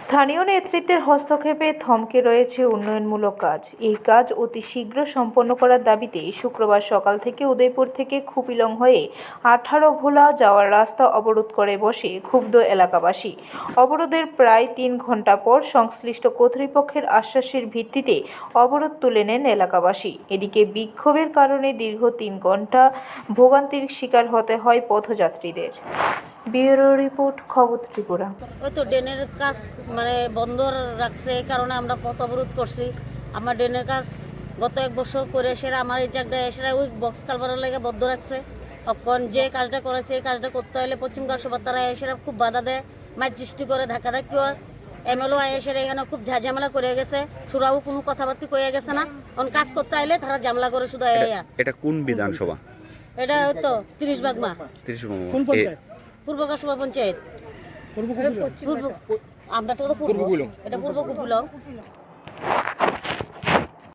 স্থানীয় নেতৃত্বের হস্তক্ষেপে থমকে রয়েছে উন্নয়নমূলক কাজ। এই কাজ অতি শীঘ্র সম্পন্ন করার দাবিতে শুক্রবার সকাল থেকে উদয়পুর থেকে খুপিলং হয়ে আঠারো ভোলা যাওয়ার রাস্তা অবরোধ করে বসে ক্ষুব্ধ এলাকাবাসী। অবরোধের প্রায় তিন ঘণ্টা পর সংশ্লিষ্ট কর্তৃপক্ষের আশ্বাসের ভিত্তিতে অবরোধ তুলে নেন এলাকাবাসী। এদিকে বিক্ষোভের কারণে দীর্ঘ তিন ঘণ্টা ভোগান্তির শিকার হতে হয় পথযাত্রীদের। ব্যুরো রিপোর্ট, খবর ত্রিপুরা। তো ড্রেনের কাজ মানে বন্ধ রাখছে এই কারণে আমরা পথ অবরোধ করছি। আমার ড্রেনের কাজ গত এক বছর করে এসে আমার এই জায়গায় এসে ওই বক্স কালবারের লেগে বদ্ধ রাখছে। তখন যে কাজটা করেছে এই কাজটা করতে হলে পশ্চিম কাশবার তারা এসে খুব বাধা দেয় মাছ সৃষ্টি করে ধাক্কা ধাক্কি হয়? এমএলও এসে এখানে খুব ঝাঝামেলা করে গেছে। সুরাও কোনো কথাবার্তা কয়ে গেছে না। এখন কাজ করতে আইলে তারা জামলা করে শুধু আইয়া এটা কোন বিধানসভা? এটা তো তিরিশ বাগমা। ত্রিশ পূর্ব কাশবা পঞ্চায়েত। পূর্ব আমরা তো পূর্ব। এটা পূর্ব কুপুলাও